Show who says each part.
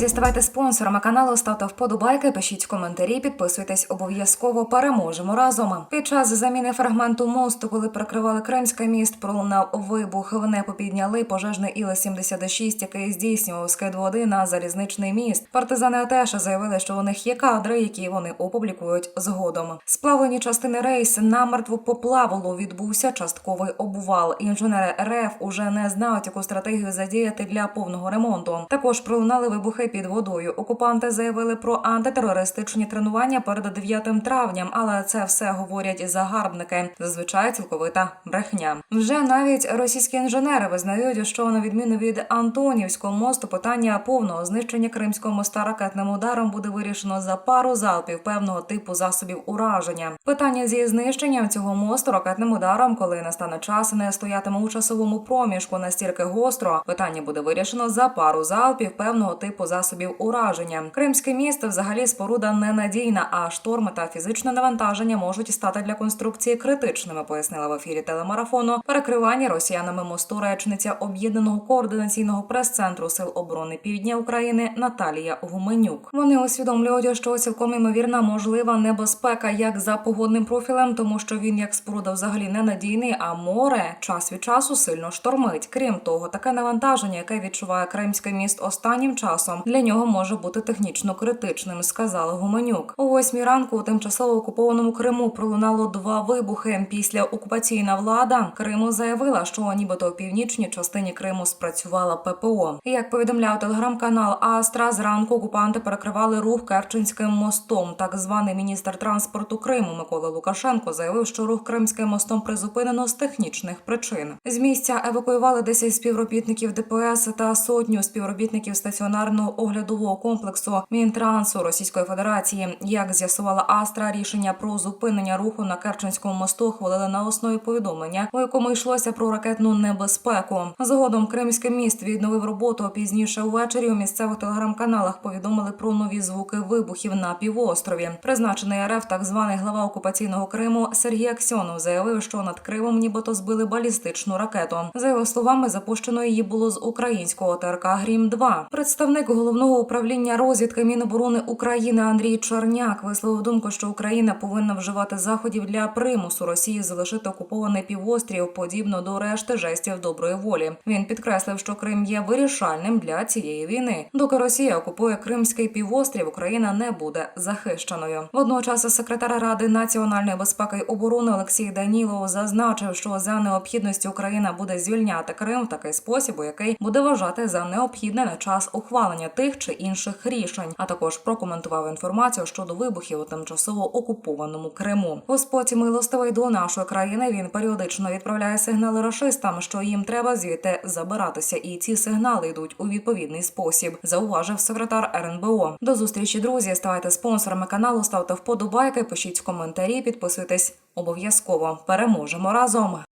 Speaker 1: Друзі, ставайте спонсорами каналу, ставте вподобайки, пишіть коментарі, підписуйтесь обов'язково. Переможемо разом. Під час заміни фрагменту мосту, коли перекривали Кримський міст, пролунав вибух. В небо підняли пожежний іл 76 який здійснював скид води на залізничний міст. Партизани АТЕШ заявили, що у них є кадри, які вони опублікують згодом. Сплавлені частини рейс намертво поплавало. Відбувся частковий обвал. Інженери РФ уже не знають, яку стратегію задіяти для повного ремонту. Також пролунали вибухи під водою. Окупанти заявили про антитерористичні тренування перед 9 травням, але це все говорять загарбники. Зазвичай цілковита брехня. Вже навіть російські інженери визнають, що на відміну від Антонівського мосту, питання повного знищення Кримського моста ракетним ударом буде вирішено за пару залпів певного типу засобів ураження. Питання зі знищенням цього мосту ракетним ударом, коли настане час, не стоятиме у часовому проміжку настільки гостро. Питання буде вирішено за пару залпів певного типу засобів ураження. Кримське місто взагалі споруда ненадійна, а шторми та фізичне навантаження можуть стати для конструкції критичними. Пояснила в ефірі телемарафону перекривання росіянами мосту речниця об'єднаного координаційного прес-центру сил оборони Півдня України Наталія Гуменюк. Вони усвідомлюють, що цілком імовірна можлива небезпека як за погодним профілем, тому що він як споруда взагалі ненадійний, а море час від часу сильно штормить. Крім того, таке навантаження, яке відчуває Кримський міст останнім часом, для нього може бути технічно критичним, сказала Гуменюк. О восьмій ранку у тимчасово окупованому Криму пролунало два вибухи. Після окупаційна влада Криму заявила, що нібито у північній частині Криму спрацювала ППО. Як повідомляв телеграм-канал Астра, зранку окупанти перекривали рух Керченським мостом. Так званий міністр транспорту Криму Микола Лукашенко заявив, що рух Кримським мостом призупинено з технічних причин. З місця евакуювали 10 співробітників ДПС та сотню співробітників стаціонарного оглядового комплексу Мінтрансу Російської Федерації. Як з'ясувала Астра, рішення про зупинення руху на Керченському мосту ухвалили на основі повідомлення, у якому йшлося про ракетну небезпеку. Згодом Кримський міст відновив роботу. Пізніше увечері у місцевих телеграм-каналах повідомили про нові звуки вибухів на півострові. Призначений РФ, так званий глава окупаційного Криму Сергій Аксьонов заявив, що над Кримом нібито збили балістичну ракету. За його словами, запущено її було з українського ТРК Грім 2 Представник головного управління розвідки Міноборони України Андрій Чорняк висловив думку, що Україна повинна вживати заходів для примусу Росії залишити окупований півострів, подібно до решти жестів доброї волі. Він підкреслив, що Крим є вирішальним для цієї війни. Доки Росія окупує Кримський півострів, Україна не буде захищеною. Водночас секретар Ради національної безпеки і оборони Олексій Данілов зазначив, що за необхідності Україна буде звільняти Крим в такий спосіб, який буде вважати за необхідне на час ухвалення тих чи інших рішень. А також прокоментував інформацію щодо вибухів у тимчасово окупованому Криму. Господь милостивий до нашої країни. Він періодично відправляє сигнали рашистам, що їм треба звідти забиратися, і ці сигнали йдуть у відповідний спосіб. Зауважив секретар РНБО. До зустрічі, друзі. Ставайте спонсорами каналу, ставте вподобайки, пишіть коментарі, підписуйтесь обов'язково. Переможемо разом.